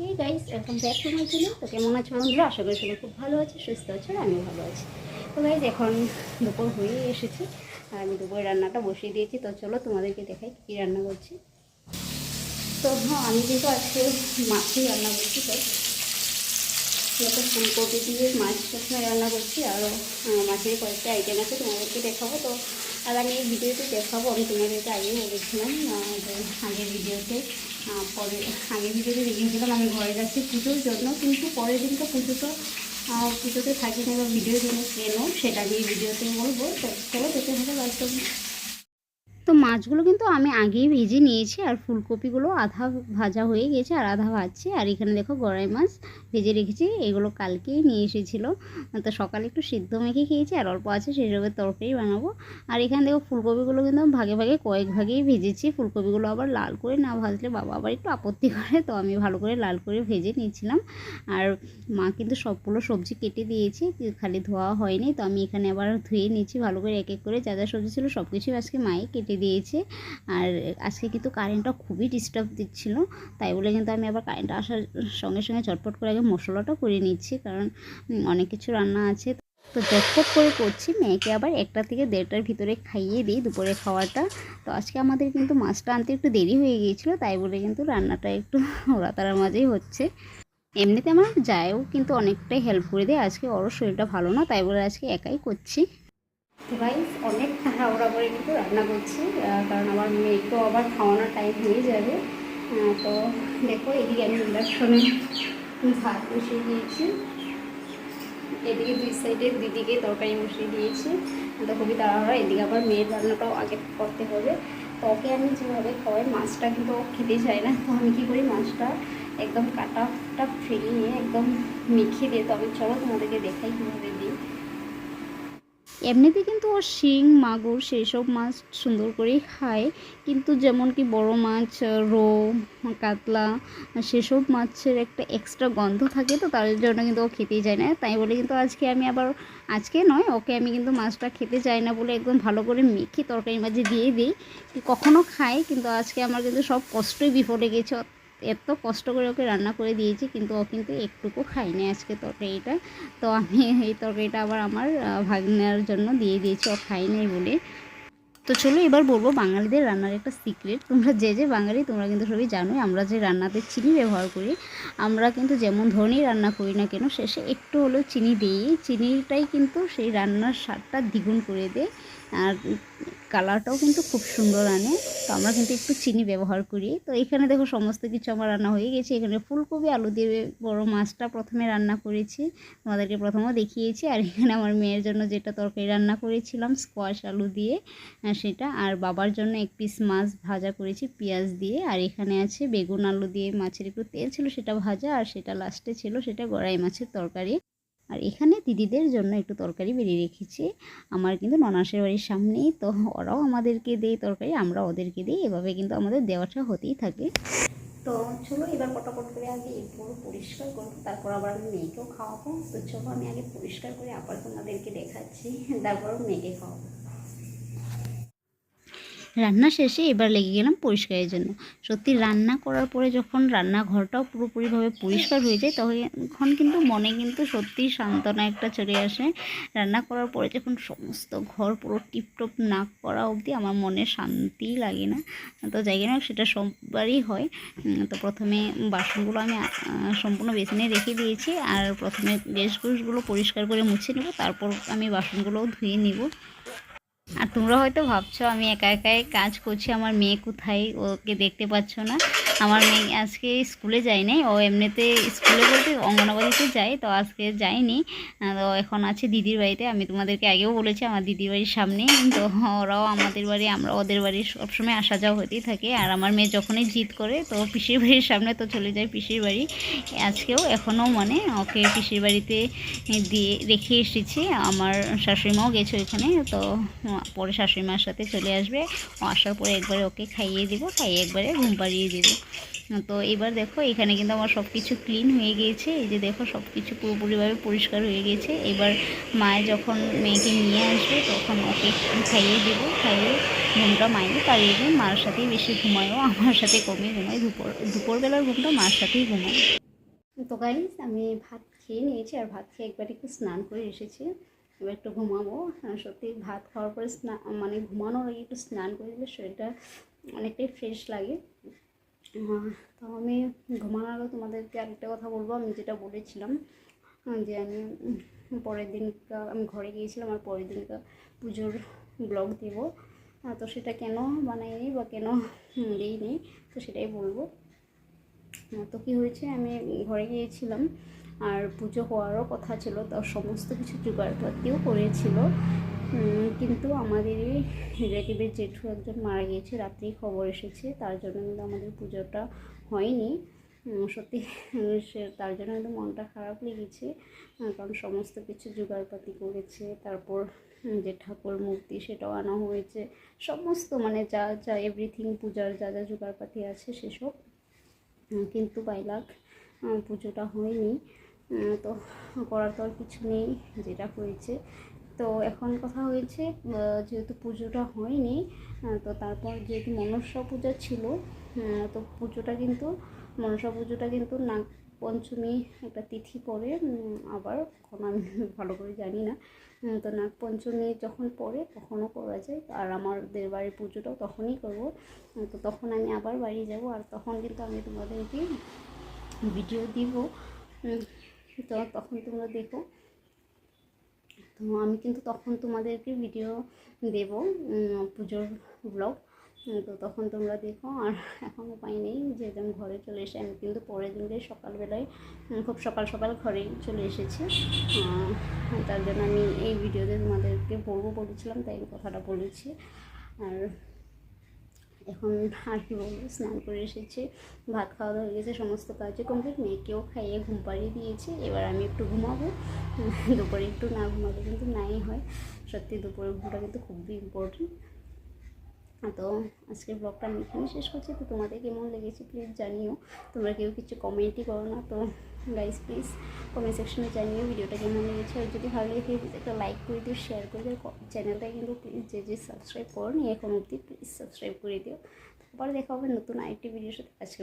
Hey guys welcome back to my channel তো কেমন আছো বন্ধুরা? আশা করি সবাই খুব ভালো আছে, সুস্থ আছে আর আমিও ভালো আছি। তো গাইজ এখন দুপুর হয়ে এসেছি। আর আমি দুপুরে রান্নাটা বসিয়ে দিয়েছি। তো চলো তোমাদেরকে দেখাই কী রান্না করছি। তো হ্যাঁ আমি কিন্তু আজকে মাছই রান্না করছি, তো যত ফুলকপি দিয়ে মাছ সবসময় রান্না করছি আরও মাছের কয়েকটা আইটেম আছে তোমাদেরকে দেখাবো। তো আর আমি এই ভিডিওতে দেখাবো, আমি তোমাদেরকে আগেই বলেছিলাম আগের ভিডিওতে পরে, আগের ভিডিওতে দেখিয়েছিলাম আমি ঘরে যাচ্ছি পুজোর জন্য, কিন্তু পরের দিন তো পুজো তো পুজোতে থাকি না বা ভিডিওর জন্য কেন, সেটা এই ভিডিওতে বলব। তো চলো দেখতে হবে বাস্তব মাছগুলো কিন্তু আমি আগেই ভেজে নিয়েছি আর ফুলকপিগুলো আধা ভাজা হয়ে গেছে আর আধা ভাজছে। আর এখানে দেখো গড়াই মাছ ভেজে রেখেছি, এগুলো কালকেই নিয়ে এসেছিল। তো সকালে একটু সিদ্ধ মেখে খেয়েছি আর অল্প আছে, সেই সবের তরকারি বানাবো। আর এখানে দেখো ফুলকপিগুলো কিন্তু ভাগে ভাগে কয়েক ভাগেই ভেজেছি। ফুলকপিগুলো আবার লাল করে না ভাজলে বাবা আবার একটু আপত্তি করে, তো আমি ভালো করে লাল করে ভেজে নিয়েছিলাম। আর মা কিন্তু সবগুলো সবজি কেটে দিয়েছে, খালি ধোয়া হয়নি। তো আমি এখানে আবার ধুয়ে নিয়েছি ভালো করে এক এক করে। যা যা সবজি ছিল সব কিছুই আজকে মায়ে কেটে দিয়েছে। আর আজকে কিন্তু কারেন্টটা খুবই ডিস্টার্ব দিচ্ছিল। তাই বলে কিন্তু আমি আবার কারেন্ট আসার সঙ্গে সঙ্গে চটপট করে আগে মশলাটা করে নিচ্ছি, কারণ অনেক কিছু রান্না আছে। তো চটপট করে করছি, মেয়েকে আবার একটা থেকে দেড়টার ভিতরে খাইয়ে দিই দুপুরে খাওয়াটা। তো আজকে আমাদের কিন্তু মাছটা আনতে একটু দেরি হয়ে গিয়েছিল, তাই বলে কিন্তু রান্নাটা একটু ওরা মাঝেই হচ্ছে। এমনিতে আমার যায়ও কিন্তু অনেকটাই হেল্প করে দেয়। আজকে ওর শরীরটা ভালো না, তাই বলে আজকে একাই করছি। গাইস অনেক তাড়াহুড়া করে কিন্তু রান্না করছি কারণ আমার মেয়েকেও আবার খাওয়ানোর টাইম হয়ে যাবে। তো দেখো, এদিকে আমি ইন্ডাকশনে ভাত বসিয়ে দিয়েছি। এদিকে দুই সাইডে দিদিকে তরকারি বসিয়ে দিয়েছি। তো খুবই তাড়াহুড়া এদিকে আবার মেয়ের রান্নাটাও আগে করতে হবে। তো ওকে আমি যেভাবে খাওয়াই, মাছটা কিন্তু খেতে চায় না। তো আমি কী করি, মাছটা একদম কাটাটা ফেলে নিয়ে একদম মেখে দিয়ে, তবে চলো তোমাদেরকে দেখাই কীভাবে দিই। এমনিতে কিন্তু ও শিং, মাগুর সেই সব মাছ সুন্দর করেই খায়। কিন্তু যেমন কি বড় মাছ, রো, কাতলা, সেসব মাছের একটা এক্সট্রা গন্ধ থাকে তো, তার জন্য কিন্তু ও খেতেই যায় না। তাই বলে কিন্তু আজকে আমি আবার, আজকে নয়, ওকে আমি কিন্তু মাছটা খেতে চাই না বলে একদম ভালো করে মেখে তরকারি মাঝে দিয়ে দিই। কখনো খায়, কিন্তু আজকে আমার কিন্তু সব কষ্টই বিফলে গেছে। এত কষ্ট করে ওকে রান্না করে দিয়েছি, কিন্তু ও কিন্তু একটুকু খায়নি আজকে তরকারিটা। তো আমি এই তরকারিটা আবার আমার ভাগ্নের জন্য দিয়ে দিয়েছি, ও খায়নি বলে। তো চলো এবার বলব বাঙালিদের রান্নার একটা সিক্রেট তোমরা যে যে বাঙালি, তোমরা কিন্তু সবই জানোই, আমরা যে রান্নাতে চিনি ব্যবহার করি, আমরা কিন্তু যেমন ধরনেরই রান্না করি না কেন, শেষে একটু হলেও চিনি দিই। চিনিটাই কিন্তু সেই রান্নার স্বাদটা দ্বিগুণ করে দেয়। আর কালারটাও কিন্তু খুব সুন্দর আনে। তো আমরা কিন্তু একটু চিনি ব্যবহার করি। তো এখানে দেখো সমস্ত কিছু আমার রান্না হয়ে গেছে। এখানে ফুলকপি, আলু দিয়ে বড় মাছটা প্রথমে রান্না করেছি। তোমাদেরকে প্রথমেও দেখিয়েছি। আর এখানে আমার মেয়ের জন্য যেটা তরকারি রান্না করেছিলাম স্কোয়াশ আলু দিয়ে সেটা। আর বাবার জন্য এক পিস মাছ ভাজা করেছি পেঁয়াজ দিয়ে। আর এখানে আছে বেগুন আলু দিয়ে মাছের একটু তেল ছিল, সেটা ভাজা। আর সেটা লাস্টে ছিল সেটা গড়াই মাছের তরকারি। আর এখানে দিদিদের জন্য একটু তরকারি বেরিয়ে রেখেছি। আমার কিন্তু ননাসের বাড়ির সামনেই, তো ওরাও আমাদেরকে দেয় তরকারি আমরা ওদেরকে দিই। এভাবে কিন্তু আমাদের দেওয়াটা হতেই থাকে। তো চলো এবার পটাপট করে আগে পুরো পরিষ্কার করব, তারপর আবার আমি মেয়েকেও খাওয়াবো। তো চলো আমি আগে পরিষ্কার করে আবার তোমাদেরকে দেখাচ্ছি, তারপর মেয়েকে খাওয়াবো। রান্না শেষে এবার লেগে গেলাম পরিষ্কারের জন্য। সত্যি রান্না করার পরে যখন রান্নাঘরটাও পুরোপুরিভাবে পরিষ্কার হয়ে যায়, তখন কিন্তু মনে কিন্তু সত্যিই সান্ত্বনা একটা চলে আসে। রান্না করার পরে যখন সমস্ত ঘর পুরো টিপটপ না করা অবধি আমার মনে শান্তি লাগে না। তো যাই না সেটা সববারই হয়। তো প্রথমে বাসনগুলো আমি সম্পূর্ণ বেসিনে রেখে দিয়েছি আর প্রথমে গুলো পরিষ্কার করে মুছে নেব। তারপর আমি বাসনগুলোও ধুয়ে নিব। আর তোমরা হয়তো ভাবছ, আমি একা একাই কাজ করছি, আমার মেয়ে কোথায়? ওকে দেখতে পাচ্ছ না। আমার মেয়ে আজকে স্কুলে যায় নাই, ও এমনিতে স্কুলে বলতে অঙ্গনবাড়িতে যায়, তো আজকে যায়নি। তো এখন আছে দিদির বাড়িতে, আমি তোমাদেরকে আগেও বলেছি, আমার দিদির বাড়ির সামনে তো ওরাও আমাদের বাড়ি, আমরা ওদের বাড়ি সবসময় আসা যাওয়া হতেই থাকে। আর আমার মেয়ে যখনই জিদ করে, তো পিসির বাড়ির সামনে তো চলে যায় পিসির বাড়ি। আজকেও এখনও মানে ওকে পিসির বাড়িতে দিয়ে রেখে এসেছি। আমার শাশুড়িমাও গেছে ওইখানে, তো পরে শাশুড়িমার সাথে চলে আসবে। আসার পরে একবারে ওকে খাইয়ে দেবো, খাইয়ে একবারে ঘুম পাড়িয়ে দেবো। তো এবার দেখো, এখানে কিন্তু আমার সব কিছু ক্লিন হয়ে গিয়েছে। এই যে দেখো সব কিছু পুরোপুরিভাবে পরিষ্কার হয়ে গেছে এবার মায়ে যখন মেয়েকে নিয়ে আসবে, তখন ওকে খাইয়ে দেবো, খাইয়ে ঘুমটা মায়ের পাড়িয়ে দিই। মার সাথেই বেশি ঘুমায়ও, আমার সাথে কমে ঘুমায়। দুপুর, দুপুরবেলার ঘুমটা মার সাথেই ঘুমায়। তো গাইজ আমি ভাত খেয়ে নিয়েছি, আর ভাত খেয়ে একবার একটু স্নান করে এসেছি। এবার একটু ঘুমাবো। আর সত্যি ভাত খাওয়ার পরে স্নান মানে ঘুমানোর আগে একটু স্নান করে দিলে শরীরটা অনেকটাই ফ্রেশ লাগে। তো আমি ঘুমানোর আগে তোমাদেরকে আরেকটা কথা বলব। আমি যেটা বলেছিলাম যে আমি পরের দিনকা আমি ঘরে গিয়েছিলাম আর পরের দিনকা পুজোর ব্লগ দেবো। তো সেটা কেন বানাইনি বা কেন দিইনি, তো সেটাই বলব। তো কী হয়েছে? আমি ঘরে গিয়েছিলাম আর পুজো হওয়ারও কথা ছিল তার সমস্ত কিছু জোগাড়পাতিও করেছিল। কিন্তু আমাদের এই রিলেটিভের জেঠু একজন মারা গিয়েছে, রাত্রেই খবর এসেছে, তার জন্য কিন্তু আমাদের পুজোটা হয়নি। সত্যি সে, তার জন্য কিন্তু মনটা খারাপ লেগেছে কারণ সমস্ত কিছু জোগাড়পাতি করেছে, তারপর যে ঠাকুর মূর্তি সেটাও আনা হয়েছে, সমস্ত মানে যা যা এভরিথিং পূজার যা যা জোগাড়পাতি আছে সেসব। কিন্তু বাইলাক পুজোটা হয়নি। তো করার তো আর কিছু নেই যেটা হয়েছে। তো এখন কথা হয়েছে যেহেতু পুজোটা হয়নি তো তারপর যেহেতু মনসা পূজা ছিল তো পুজোটা কিন্তু মনসা পুজোটা কিন্তু নাগ পঞ্চমী একটা তিথি উম, আবার কখন আমি ভালো করে জানি না তো নাগ পঞ্চমী যখন পড়ে তখনও করা যায় আর আমাদের বাড়ির পুজোটাও তখনই করব তো তখন আমি আবার বাড়ি যাব আর তখন কিন্তু আমি তোমাদেরকে ভিডিও দিব তো তখন তোমরা দেখো। তো আমি কিন্তু তখন তোমাদেরকে ভিডিও দেব পুজোর ব্লগ তো তখন তোমরা দেখো, আর এখন উপায় নেই যে ঘরে চলে এসে, আমি কিন্তু পরের দিনকে সকালবেলায় খুব সকাল সকাল ঘরেই চলে এসেছি। তার জন্য আমি এই ভিডিওতে তোমাদেরকে বলব বলেছিলাম, তাই কথাটা বলেছি। আর এখন আর বলব স্নান করে এসেছে, ভাত খাওয়া দাওয়া হয়ে গেছে, সমস্ত কাজে কমপ্লিট মেয়েকেও খাইয়ে ঘুম পাড়িয়ে দিয়েছে, এবার আমি একটু ঘুমাবো। দুপুরে একটু না ঘুমালে কিন্তু নাই হয়, সত্যি দুপুরের ঘুমটা কিন্তু খুবই ইম্পর্টেন্ট তো আজকের ব্লগটা আমি এখানে শেষ করছি, তো তোমাদের কেমন লেগেছে প্লিজ জানিও, তোমরা কেউ কিছু কমেন্টই করো না, তো গাইস প্লিজ কমেন্ট সেকশনে জানিয়ে ভিডিওটা কেমন লেগেছে। আর যদি ভালো লেগে একটা লাইক করে দিও শেয়ার করে দিও চ্যানেলটা কিন্তু প্লিজ যে যে সাবস্ক্রাইব করো নি এখন অবধি প্লিজ সাবস্ক্রাইব করে দিও। তারপরে দেখা হবে নতুন আরেকটি ভিডিওর সাথে। আজকে